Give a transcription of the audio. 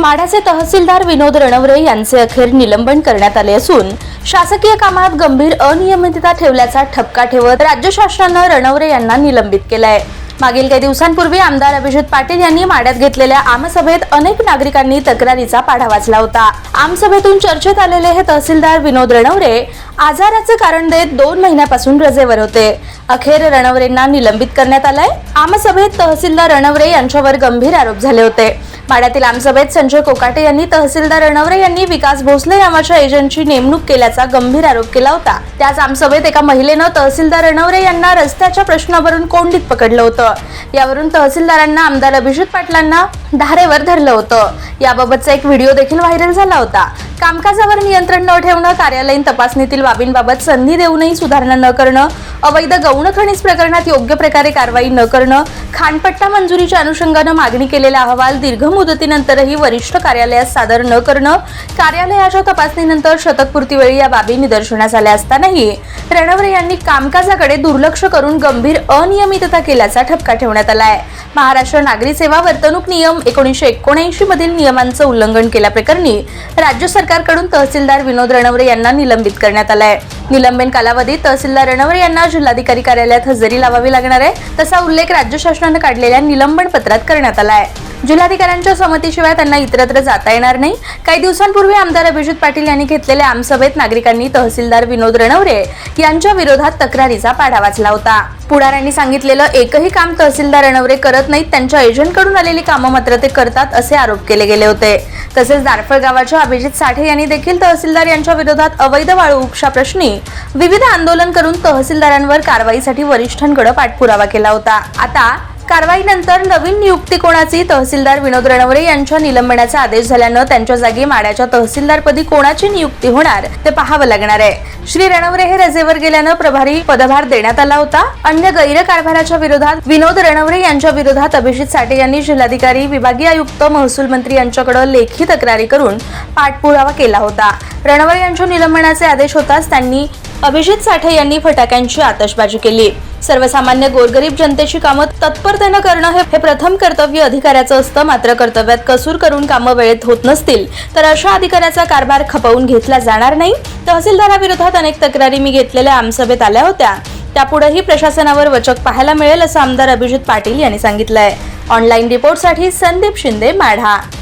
माढाचे तहसीलदार विनोद रणवरे यांचे अखेर निलंबन करण्यात आले असून शासकीय कामात गंभीर अनियमितता ठेवल्याचा ठपका ठेवत राज्य शासनानं रणवरे यांना निलंबित केलंय. मागील काही दिवसांपूर्वी आमदार अभिजित पाटील यांनी माड्यात घेतलेल्या आमसभेत अनेक नागरिकांनी तक्रारीचा पाढा वाचला होता. आमसभेतून चर्चेत आलेले हे तहसीलदार विनोद रणवरे आजाराचे कारण देत दोन महिन्यापासून रजेवर होते. अखेर रणवरेंना निलंबित करण्यात आलंय. आमसभेत तहसीलदार रणवरे यांच्यावर गंभीर आरोप झाले होते. माड्यातील आमसभेत संजय कोकाटे यांनी तहसीलदार रणवरे यांनी विकास भोसले नावाच्या एजंटची नेमणूक केल्याचा गंभीर आरोप केला होता. त्याच आमसभेत एका महिलेनं तहसीलदार रणवरे यांना रस्त्याच्या प्रश्नावरून कोंडीत पकडलं होतं. यावरून तहसीलदारांना आमदार अभिजित पाटलांना धारेवर धरलं होतं. याबाबतचा एक व्हिडिओ देखील व्हायरल झाला होता. कामकाजावर नियंत्रण न ठेवणं कार्यालयीन तपासणीतील बाबींबाबत संधी देऊनही सुधारणा न करणं अवैध गौण खनिज प्रकरणात योग्य प्रकारे कारवाई न करणं खानपट्टा मंजुरीच्या अनुषंगानं मागणी केलेला अहवाल दीर्घ मुदतीनंतरही वरिष्ठ कार्यालयात सादर न करणं कार्यालयाच्या तपासणीनंतर शतकपूर्तीवेळी या बाबी निदर्शनास आल्या असतानाही रणवरे यांनी कामकाजाकडे दुर्लक्ष करून गंभीर अनियमितता केल्याचा ठपका ठेवण्यात आला आहे महाराष्ट्र नागरी सेवा वर्तणूक नियम एकोणीसशे एकोणऐंशी मधील नियमांचं उल्लंघन केल्याप्रकरणी राज्य सरकारकडून तहसीलदार विनोद रणवरे यांना निलंबित करण्यात आलाय. निलंबन कालावधीत तहसीलदार रणवरे यांना जिल्हाधिकारी कार्यालयात हजेरी लावावी लागणार आहे तसा उल्लेख राज्य शासनानं काढलेल्या निलंबन पत्रात करण्यात आला आहे जिल्हाधिकाऱ्यांच्या संमतीशिवाय त्यांना इतरत्र जाता येणार नाही. काही दिवसांपूर्वी आमदार अभिजित पाटील यांनी घेतलेल्या आमसभेत नागरिकांनी तहसीलदार विनोद रणवरे यांच्या विरोधात तक्रारीचा पाढा वाचला होता. पुढाऱ्यांनी सांगितलेलं एकही काम तहसीलदार रणवरे करत नाहीत त्यांच्या एजंटकडून आलेली कामं मात्र ते करतात असे आरोप केले गेले होते. तसेच दारफळ गावाच्या अभिजित साठे यांनी देखील तहसीलदार यांच्या विरोधात अवैध वाळू उपशा प्रश्नी विविध आंदोलन करून तहसीलदारांवर कारवाईसाठी वरिष्ठांकडे पाठपुरावा केला होता. आता कारवाईनंतर नवीन नियुक्ती कोणाची? तहसीलदार विनोद रणवरे यांच्या निलंबनाचा आदेश झाल्यानं त्यांच्या जागी माड्याच्या तहसीलदारपदी कोणाची नियुक्ती होणार ते पाहावं लागणार आहे. श्री रणवरे हे रजेवर गेल्यानं प्रभारी पदभार देण्यात आला होता. अन्य गैरकारभाराच्या विरोधात विनोद रणवरे यांच्या विरोधात अभिजित साठे यांनी जिल्हाधिकारी विभागीय आयुक्त महसूल मंत्री यांच्याकडे लेखी तक्रारी करून पाठपुरावा केला होता. रणवरे यांच्या निलंबनाचे आदेश होताच त्यांनी अभिजित साठे यांनी फटाक्यांची आतषबाजी केली. सर्वसामान्य गोरगरीब जनतेची कामं तत्परतेनं करणं हे हे प्रथम कर्तव्य अधिकाऱ्याचं असतं. मात्र कर्तव्यात कसूर करून कामं वेळेत होत नसतील तर अशा अधिकाऱ्याचा कारभार खपवून घेतला जाणार नाही. तहसीलदाराविरोधात अनेक तक्रारी मी घेतलेल्या आमसभेत आल्या होत्या. त्यापुढेही प्रशासनावर वचक पाहायला मिळेल असं आमदार अभिजित पाटील यांनी सांगितलंय. ऑनलाईन रिपोर्टसाठी संदीप शिंदे माढा.